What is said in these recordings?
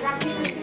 Gracias.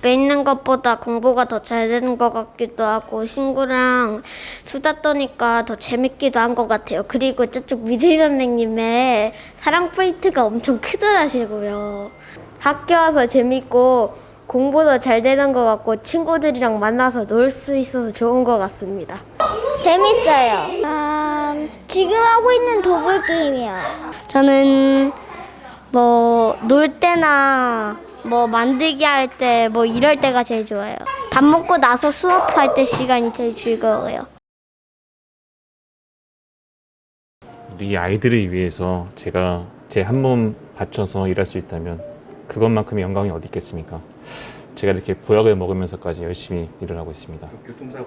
집에 있는 것보다 공부가 더 잘 되는 것 같기도 하고 친구랑 수다 떠니까 더 재밌기도 한 것 같아요. 그리고 저쪽 미술 선생님의 사랑 포인트가 엄청 크더라시고요. 학교 와서 재밌고 공부도 잘 되는 것 같고 친구들이랑 만나서 놀 수 있어서 좋은 것 같습니다. 재밌어요. 아, 지금 하고 있는 도구 게임이요. 저는 뭐 놀 때나 뭐 만들기 할 때 뭐 이럴 때가 제일 좋아요. 밥 먹고 나서 수업할 때 시간이 제일 즐거워요. 우리 아이들을 위해서 제가 제 한 몸 바쳐서 일할 수 있다면 그것만큼 영광이 어디 있겠습니까? 제가 이렇게 보약을 먹으면서까지 열심히 일을 하고 있습니다. 교통사고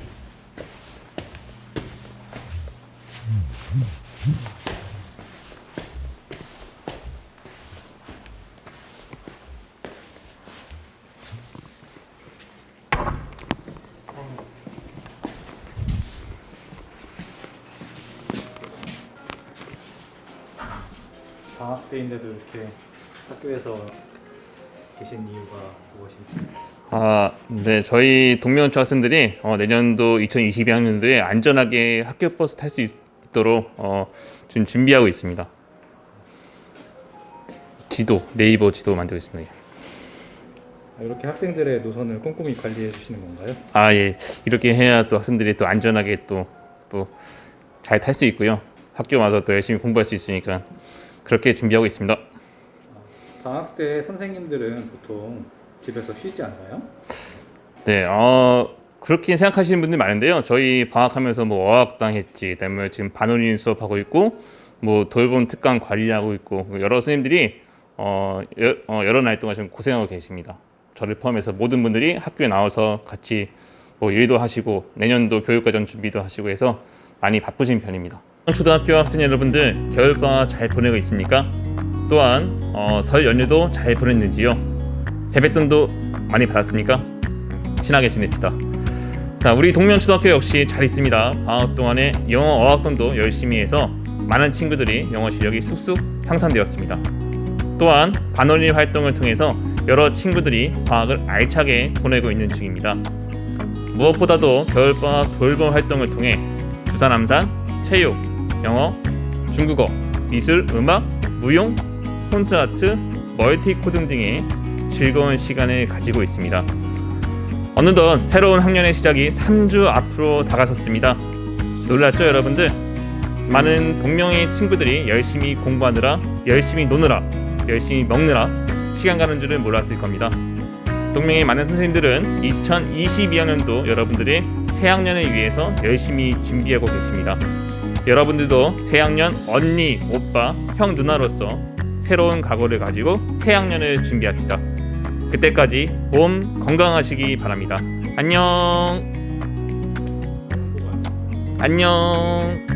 방학 때인데도 이렇게 학교에서 계신 이유가 무엇인지 아, 네, 저희 동명초 학생들이 어, 내년도 2022학년도에 안전하게 학교 버스 탈 수 있도록 어, 지금 준비하고 있습니다. 지도, 네이버 지도 만들고 있습니다. 아, 이렇게 학생들의 노선을 꼼꼼히 관리해 주시는 건가요? 아, 예, 이렇게 해야 또 학생들이 또 안전하게 또 또 잘 탈 수 있고요. 학교 와서 또 열심히 공부할 수 있으니까 그렇게 준비하고 있습니다. 방학 때 선생님들은 보통 집에서 쉬지 않나요? 네, 어, 그렇게 생각하시는 분들 많은데요. 저희 방학하면서 뭐 어학당 했지, 그다음에 지금 반올림 수업하고 있고, 뭐 돌봄 특강 관리하고 있고, 뭐 여러 선생님들이 어, 여, 어, 여러 날 동안 지금 고생하고 계십니다. 저를 포함해서 모든 분들이 학교에 나와서 같이 뭐 일도 하시고 내년도 교육과정 준비도 하시고 해서 많이 바쁘신 편입니다. 초등학교 학생 여러분들 겨울방학 잘 보내고 있습니까? 또한 어, 설 연휴도 잘 보냈는지요? 세뱃돈도 많이 받았습니까? 친하게 지냅시다. 자, 우리 동면 초등학교 역시 잘 있습니다. 방학 동안에 영어 어학원도 열심히 해서 많은 친구들이 영어 실력이 쑥쑥 향상되었습니다. 또한 반올림 활동을 통해서 여러 친구들이 방학을 알차게 보내고 있는 중입니다. 무엇보다도 겨울방학 돌봄 활동을 통해 부산 암산, 체육, 영어, 중국어, 미술, 음악, 무용, 콘서트, 멀티 코딩 등의 즐거운 시간을 가지고 있습니다. 어느덧 새로운 학년의 시작이 3주 앞으로 다가섰습니다. 놀랐죠, 여러분들? 많은 동명의 친구들이 열심히 공부하느라, 열심히 노느라, 열심히 먹느라 시간 가는 줄을 몰랐을 겁니다. 동명의 많은 선생님들은 2022학년도 여러분들의 새 학년을 위해서 열심히 준비하고 계십니다. 여러분들도 새 학년 언니, 오빠, 형, 누나로서 새로운 각오를 가지고 새 학년을 준비합시다. 그때까지 몸 건강하시기 바랍니다. 안녕. 안녕.